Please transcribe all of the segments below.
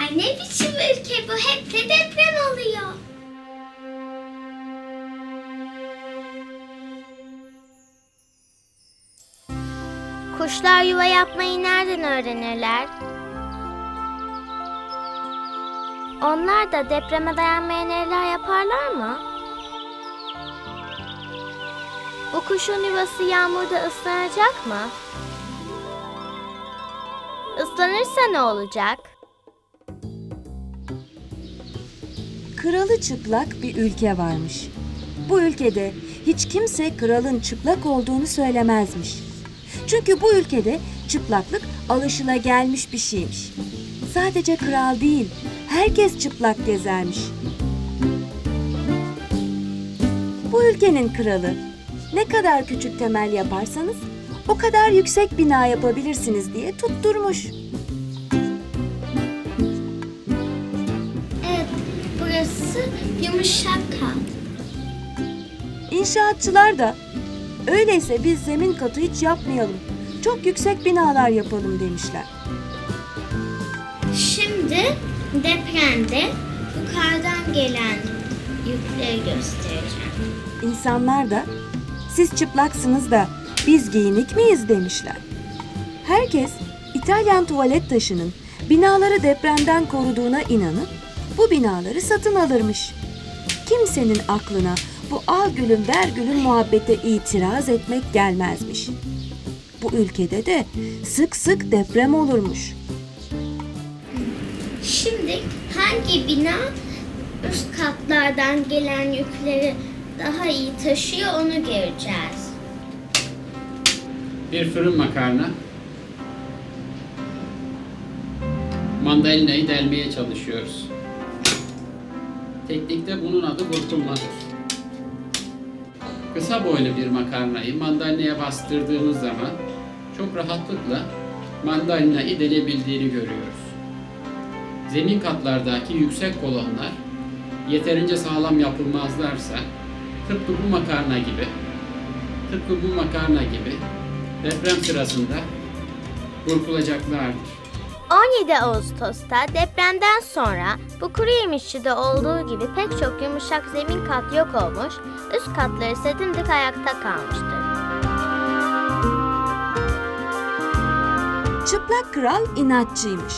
Ay ne biçim ülke bu? Hep de deprem oluyor. Kuşlar yuva yapmayı nereden öğrenirler? Onlar da depreme dayanmayan evler yaparlar mı? Bu kuşun yuvası yağmurda ıslanacak mı? Islanırsa ne olacak? Kralı çıplak bir ülke varmış. Bu ülkede hiç kimse kralın çıplak olduğunu söylemezmiş. Çünkü bu ülkede çıplaklık alışılagelmiş bir şeymiş. Sadece kral değil, herkes çıplak gezermiş. Bu ülkenin kralı ne kadar küçük temel yaparsanız o kadar yüksek bina yapabilirsiniz diye tutturmuş. İnşaatçılar da öyleyse biz zemin katı hiç yapmayalım. Çok yüksek binalar yapalım demişler. Şimdi depremde yukarıdan gelen yükleri göstereceğim. İnsanlar da siz çıplaksınız da biz giyinik miyiz demişler. Herkes İtalyan tuvalet taşının binaları depremden koruduğuna inanıp bu binaları satın alırmış. Kimsenin aklına bu al gülüm ver gülüm muhabbete itiraz etmek gelmezmiş. Bu ülkede de sık sık deprem olurmuş. Şimdi hangi bina üst katlardan gelen yükleri daha iyi taşıyor onu göreceğiz. Bir fırın makarna. Mandalinayı delmeye çalışıyoruz. Teknikte bunun adı burkulmadır. Kısa boylu bir makarnayı mandalinaya bastırdığımız zaman çok rahatlıkla mandalinayı delebildiğini görüyoruz. Zemin katlardaki yüksek kolonlar yeterince sağlam yapılmazlarsa tıpkı bu makarna gibi tıpkı bu makarna gibi deprem sırasında burkulacaklardır. 17 Ağustos'ta depremden sonra bu kuru yemişçide olduğu gibi pek çok yumuşak zemin kat yok olmuş, üst katları ise dimdik ayakta kalmıştır. Çıplak kral inatçıymış.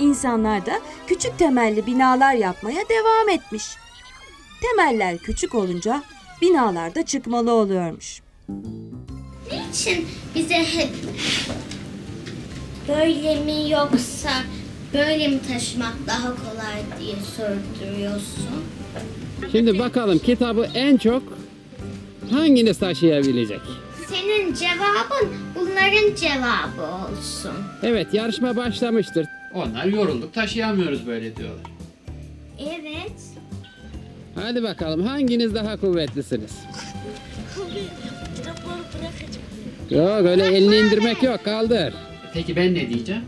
İnsanlar da küçük temelli binalar yapmaya devam etmiş. Temeller küçük olunca binalar da çıkmalı oluyormuş. Niçin bize hep böyle mi yoksa böyle mi taşımak daha kolay diye sorduruyorsun? Şimdi bakalım kitabı en çok hanginiz taşıyabilecek? Senin cevabın bunların cevabı olsun. Evet yarışma başlamıştır. Onlar yorulduk taşıyamıyoruz böyle diyorlar. Evet. Hadi bakalım hanginiz daha kuvvetlisiniz? Yok öyle elini indirmek yok kaldır. Peki ben ne diyeceğim?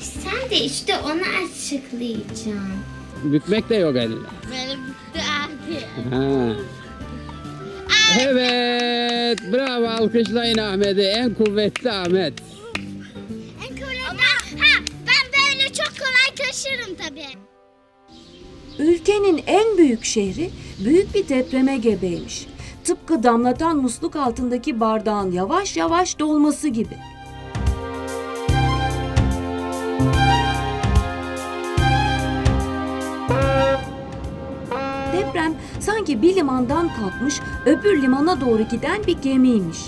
Sen de işte onu açıklayacaksın. Bükmek de yok elinde. Benim abi. Ha. Evet, bravo alkışlayın Ahmet'i. En kuvvetli Ahmet. En Ama ha, ben böyle çok kolay taşırım tabii. Ülkenin en büyük şehri büyük bir depreme gebeymiş. Tıpkı damlatan musluk altındaki bardağın yavaş yavaş dolması gibi. Sanki bir limandan kalkmış öbür limana doğru giden bir gemiymiş.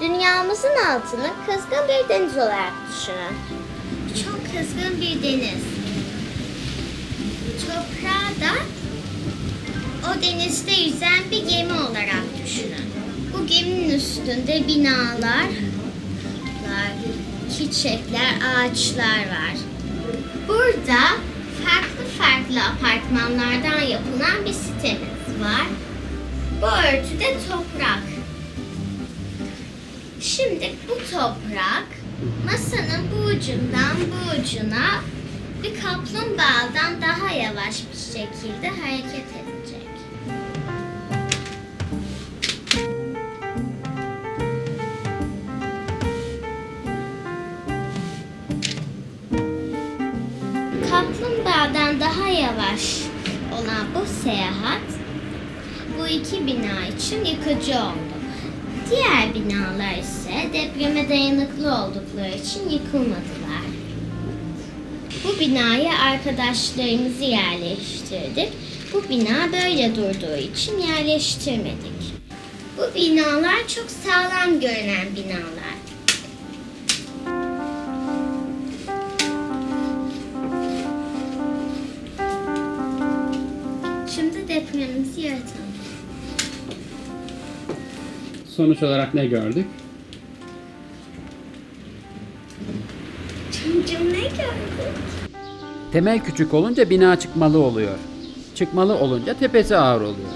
Dünyamızın altını kızgın bir deniz olarak düşünün. Çok kızgın bir deniz. Toprağı da o denizde yüzen bir gemi olarak düşünün. Bu geminin üstünde binalar, çiçekler, ağaçlar var. Burada farklı farklı apartmanlardan yapılan bir sitemiz var. Bu örtüde toprak. Şimdi bu toprak masanın bu ucundan bu ucuna bir kaplumbağadan daha yavaş bir şekilde hareket edecek. Binalardan daha yavaş olan bu seyahat bu iki bina için yıkıcı oldu. Diğer binalar ise depreme dayanıklı oldukları için yıkılmadılar. Bu binaya arkadaşlarımızı yerleştirdik. Bu bina böyle durduğu için yerleştirmedik. Bu binalar çok sağlam görünen binalar. Sonuç olarak ne gördük? Cımcım ne gördük? Temel küçük olunca bina çıkmalı oluyor. Çıkmalı olunca tepesi ağır oluyor.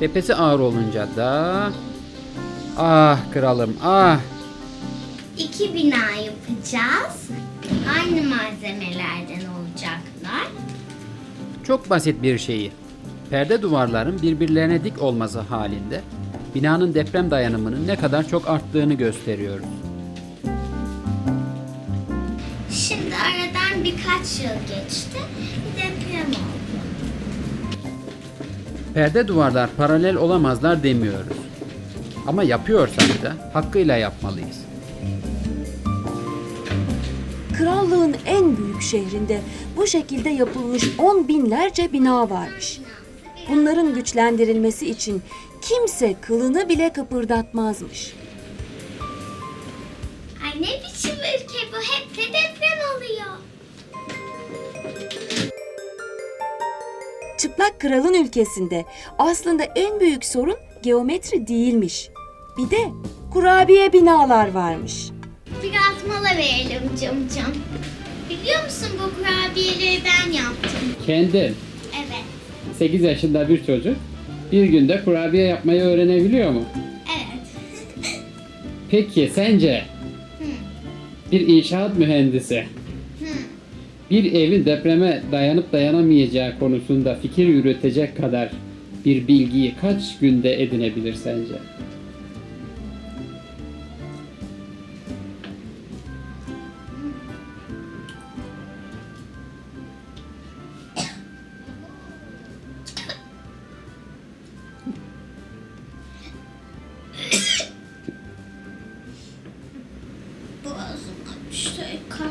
Tepesi ağır olunca da... Ah kralım ah! İki bina yapacağız. Aynı malzemelerden olacaklar. Çok basit bir şeyi. Perde duvarların birbirlerine dik olması halinde binanın deprem dayanımının ne kadar çok arttığını gösteriyoruz. Şimdi aradan birkaç yıl geçti. Bir deprem oldu. Perde duvarlar paralel olamazlar demiyoruz. Ama yapıyorsak da hakkıyla yapmalıyız. Krallığın en büyük şehrinde bu şekilde yapılmış on binlerce bina varmış. Bunların güçlendirilmesi için kimse kılını bile kıpırdatmazmış. Ay ne biçim ülke bu? Hep de deprem oluyor. Çıplak kralın ülkesinde aslında en büyük sorun geometri değilmiş. Bir de kurabiye binalar varmış. Biraz mola verelim cımcım. Biliyor musun bu kurabiyeleri ben yaptım. Kendin Evet. 8 yaşında bir çocuk bir günde kurabiye yapmayı öğrenebiliyor mu? Evet. Peki sence bir inşaat mühendisi bir evin depreme dayanıp dayanamayacağı konusunda fikir yürütecek kadar bir bilgiyi kaç günde edinebilir sence?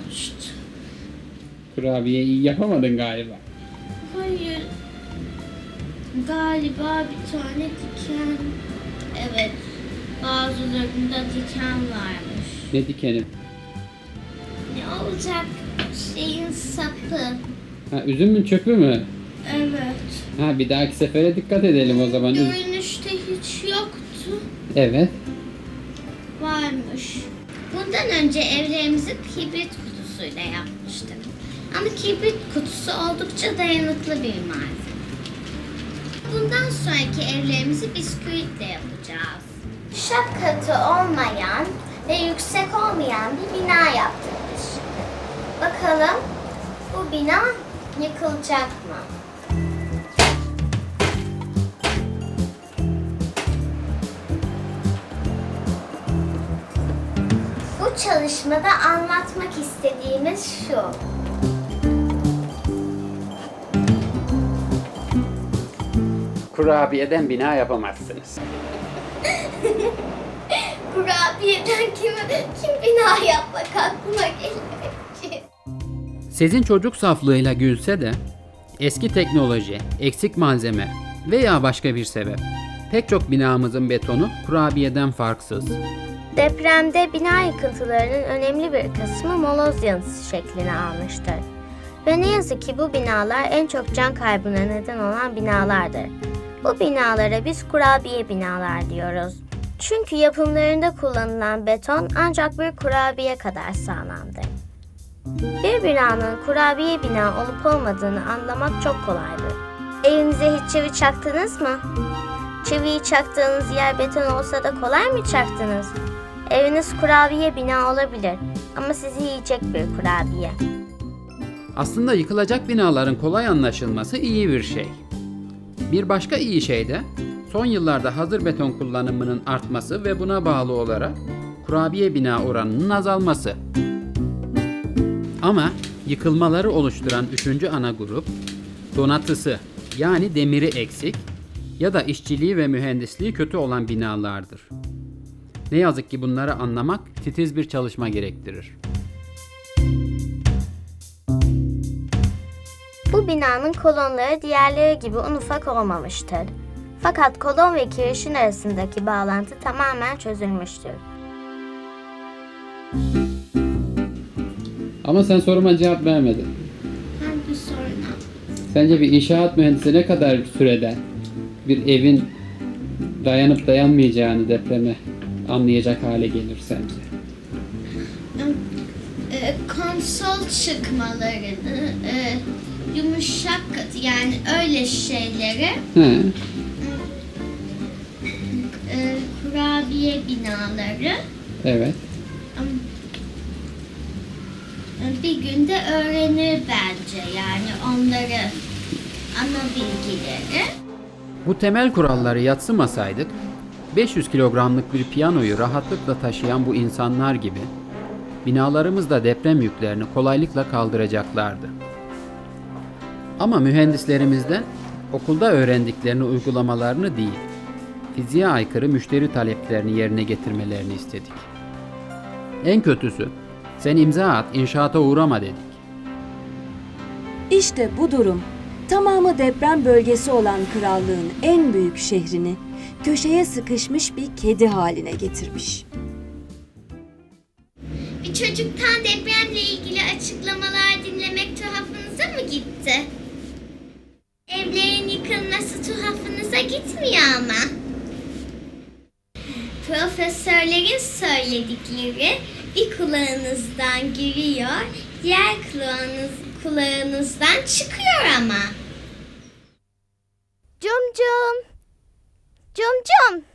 Kaçtı. Kurabiye iyi yapamadın galiba. Hayır. Galiba bir tane diken. Evet. Bazılarında diken varmış. Ne dikenim? Ne olacak şeyin sapı? Ha, üzümün çöpü mü? Evet. Ha bir dahaki sefere dikkat edelim o zaman. Üz- Görünüşte hiç yoktu. Evet. Varmış. Bundan önce evlerimizi kibrit kutusuyla yapmıştık. Ama kibrit kutusu oldukça dayanıklı bir malzeme. Bundan sonraki evlerimizi bisküvitle yapacağız. Şap katı olmayan ve yüksek olmayan bir bina yaptık. Bakalım bu bina yıkılacak mı? Çalışmada anlatmak istediğimiz şu. Kurabiyeden bina yapamazsınız. Kurabiyeden kim, kim bina yapmak aklına geliyor ki? Sizin çocuk saflığıyla gülse de eski teknoloji, eksik malzeme veya başka bir sebep pek çok binamızın betonu kurabiyeden farksız. Depremde bina yıkıntılarının önemli bir kısmı moloz yanısı şeklini almıştır. Ve ne yazık ki bu binalar en çok can kaybına neden olan binalardır. Bu binalara biz kurabiye binalar diyoruz. Çünkü yapımlarında kullanılan beton ancak bir kurabiye kadar sağlamdır. Bir binanın kurabiye bina olup olmadığını anlamak çok kolaydır. Evinize hiç çivi çaktınız mı? Çiviyi çaktığınız yer beton olsa da kolay mı çaktınız? Eviniz kurabiye bina olabilir ama sizi yiyecek bir kurabiye. Aslında yıkılacak binaların kolay anlaşılması iyi bir şey. Bir başka iyi şey de son yıllarda hazır beton kullanımının artması ve buna bağlı olarak kurabiye bina oranının azalması. Ama Yıkılmaları oluşturan üçüncü ana grup, donatısı yani demiri eksik ya da işçiliği ve mühendisliği kötü olan binalardır. Ne yazık ki bunları anlamak titiz bir çalışma gerektirir. Bu binanın kolonları diğerleri gibi un ufak olmamıştır. Fakat kolon ve kirişin arasındaki bağlantı tamamen çözülmüştür. Ama sen soruma cevap vermedin. Hangi soruna? Sence bir inşaat mühendisi ne kadar sürede bir evin dayanıp dayanmayacağını depreme anlayacak hale gelir sence? e, konsol çıkmalarını, e, yumuşak yani öyle şeyleri, He, e, kurabiye binaları evet. e, bir günde öğrenir bence yani onları ana bilgileri. Bu temel kuralları yatsımasaydık 500 kilogramlık bir piyanoyu rahatlıkla taşıyan bu insanlar gibi binalarımız da deprem yüklerini kolaylıkla kaldıracaklardı. Ama mühendislerimizden okulda öğrendiklerini uygulamalarını değil, fiziğe aykırı müşteri taleplerini yerine getirmelerini istedik. En kötüsü, sen imza at, inşaata uğrama dedik. İşte bu durum tamamı deprem bölgesi olan krallığın en büyük şehrini köşeye sıkışmış bir kedi haline getirmiş. Bir çocuktan depremle ilgili açıklamalar dinlemek tuhafınıza mı gitti? Evlerin yıkılması tuhafınıza gitmiyor ama. Profesörlerin söyledikleri bir kulağınızdan giriyor, diğer kulağınız, kulağınızdan çıkıyor ama. Cum cum. Cum cum.